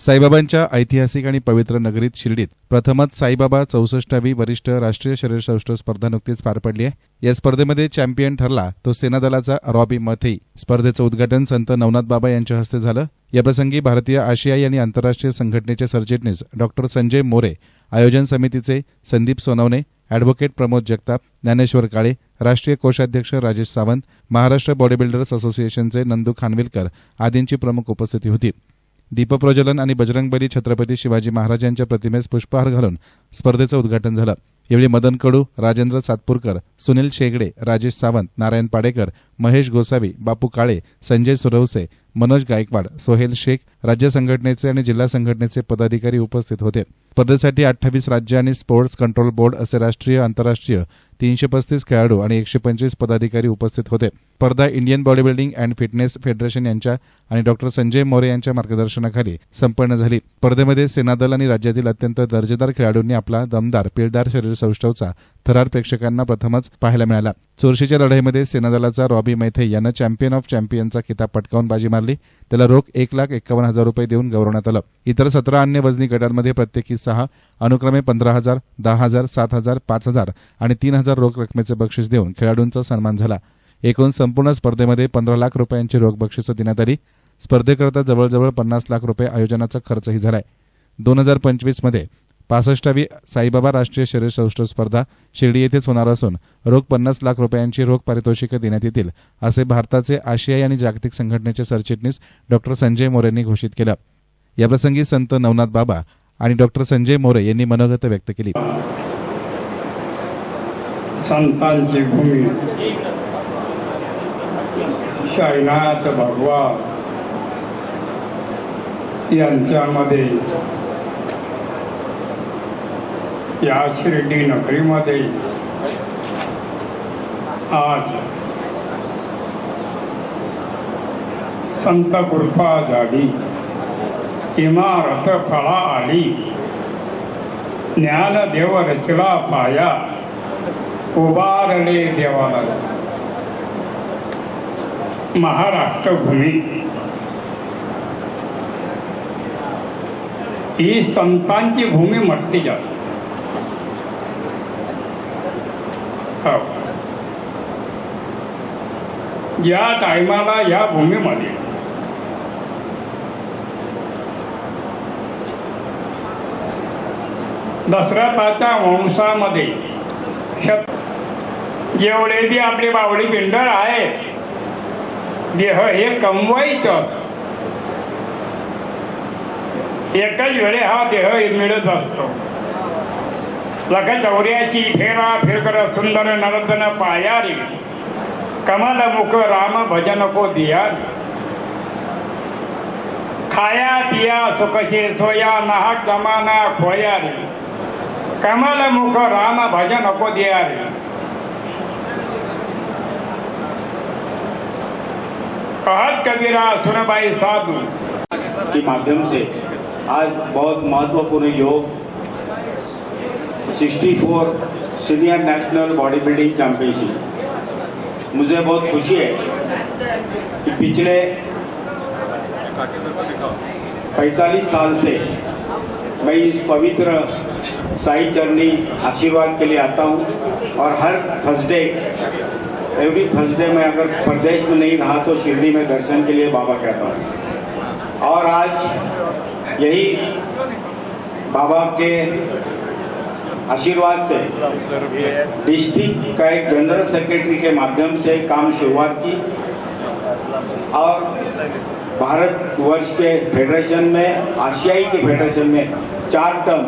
साईबाबांच्या ऐतिहासिक आणि पवित्र नगरीत शिर्डीत प्रथमच साईबाबा चौसष्टावी वरिष्ठ राष्ट्रीय शरीरसौष्ठ स्पर्धा नुकतीच पार पडली आहे. या स्पर्धेमध्ये चॅम्पियन ठरला तो सेनादलाचा रॉबी मथई स्पर्धेचं उद्घाटन संत नवनाथ बाबा यांच्या हस्ते झालं. याप्रसंगी भारतीय आशियाई आणि आंतरराष्ट्रीय संघटनेचे सरचिटणीस डॉक्टर संजय मोरे आयोजन समितीचे संदीप सोनवणे अॅडव्होकेट प्रमोद जगताप ज्ञानेश्वर काळे राष्ट्रीय कोषाध्यक्ष राजेश सावंत महाराष्ट्र बॉडी बिल्डर्स असोसिएशनचे नंदू खानविलकर आदींची प्रमुख उपस्थिती होती. दीपप्रज्वलन आणि बजरंगबली छत्रपती शिवाजी महाराजांच्या प्रतिमेस पुष्पहार घालून स्पर्धेचं उद्घाटन झालं. यावेळी मदन कडू राजेंद्र सातपूरकर सुनील शेगडे राजेश सावंत नारायण पाडेकर महेश गोसावी बापू काळे संजय सुरवसे मनोज गायकवाड सोहेल शेख राज्य संघटनेचे आणि जिल्हा संघटनेचे पदाधिकारी उपस्थित होते. स्पर्धेसाठी अठ्ठावीस राज्य आणि स्पोर्ट्स कंट्रोल बोर्ड असे राष्ट्रीय आंतरराष्ट्रीय तीनशे पस्तीस खेळाडू आणि एकशे पंचवीस पदाधिकारी उपस्थित होते. स्पर्धा Indian body building and fitness federation यांच्या आणि डॉक्टर संजय मोरे यांच्या मार्गदर्शनाखाली संपन्न झाली. स्पर्धेमध्ये सेनादल आणि राज्यातील अत्यंत दर्जेदार खेळाडूंनी आपला दमदार पिळदार शरीर सौष्ठवचा थरार प्रेक्षकांना प्रथमच पाहायला मिळाला. चोरशीच्या लढाईमध्ये सेनादलाचा रॉबी मैथे यानं चॅम्पियन ऑफ चॅम्पियनचा खिताब पटकावून बाजी मारली. त्याला रोख एक लाख एक्कावन्न हजार रुपये देऊन गौरवण्यात आलं. इतर सतरा अन्य वजनी गटांमध्ये प्रत्येकी सहा अनुक्रमे पंधरा हजार दहा हजार सात हजार पाच हजार आणि तीन हजार रोख रकमेचे बक्षीस देऊन खेळाडूंचा सन्मान झाला. एकूण संपूर्ण स्पर्धेमध्ये पंधरा लाख रुपयांची रोख बक्षिसं देण्यात आली. स्पर्धेकरता जवळजवळ पन्नास लाख रुपये आयोजनाचा खर्चही झालाय. दोन हजार पंचवीसमध्ये पासष्टावी साईबाबा राष्ट्रीय शरीर सौष्ठव स्पर्धा शिर्डी येथेच होणार असून रोख पन्नास लाख रुपयांची रोख पारितोषिकं देण्यात येतील असे भारताचे आशियाई आणि जागतिक संघटनेचे सरचिटणीस डॉक्टर संजय मोरेंनी घोषित केलं. याप्रसंगी संत नवनाथ बाबा आणि डॉक्टर संजय मोरे यांनी मनोगत व्यक्त केली. संतांची भूमी साईनाथ भगवा यांच्यामध्ये या शिर्डी नगरीमध्ये आज संत कृपा झाली इमारत फळा आली ज्ञानदेव रचला पाया उभारले देवाला. महाराष्ट्र भूमी ही संतांची भूमी म्हटली जाते हो. या टायमाला या भूमीमध्ये. दशरथाच्या वंशामध्ये जेवढे बी आपले बावळी पिंडळ आहे देह हे कमवायचं. एकच वेळे हा देह मिळत असतो. लख चौऱ्याची फेरा फिरकर सुंदर नरदन पायारी. कमल मुख राम भजन को दिया। खाया, पिया सुखशे सोया नाहक जमाना खोया रे। कमल मुख राम भजन को दिया रे। कहत कबीरा सुनबाई साधु। के माध्यम से आज बहुत महत्वपूर्ण योग 64 senior national body building championship. मुझे बहुत खुशी है कि पिछले 45 साल से मैं इस पवित्र साई चरणी आशीर्वाद के लिए आता हूँ और हर थर्सडे एवरी थर्सडे मैं अगर प्रदेश में नहीं रहा तो शिरडी में दर्शन के लिए बाबा कहता हूँ। और आज यही बाबा के आशीर्वाद से। डिस्ट्रिक्ट का एक जनरल सेक्रेटरी के माध्यम से काम शुरुआत की और भारत वर्ष के फेडरेशन में, आशियाई के फेडरेशन में चार टर्म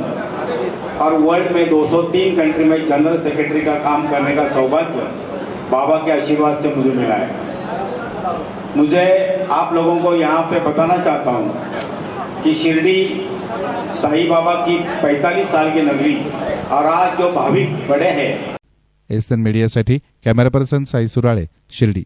और वर्ल्ड में 203 कंट्री में जनरल सेक्रेटरी का काम करने का सौभाग्य बाबा के आशीर्वाद से मुझे मिला है। मुझे आप लोगों को यहाँ पे बताना चाहता हूँ कि शिरडी साईं बाबा की 45 साल की नगरी और आज जो भाविक बड़े हैं। एसन मीडियासाठी कॅमेरा पर्सन साई सुराळे शिर्डी.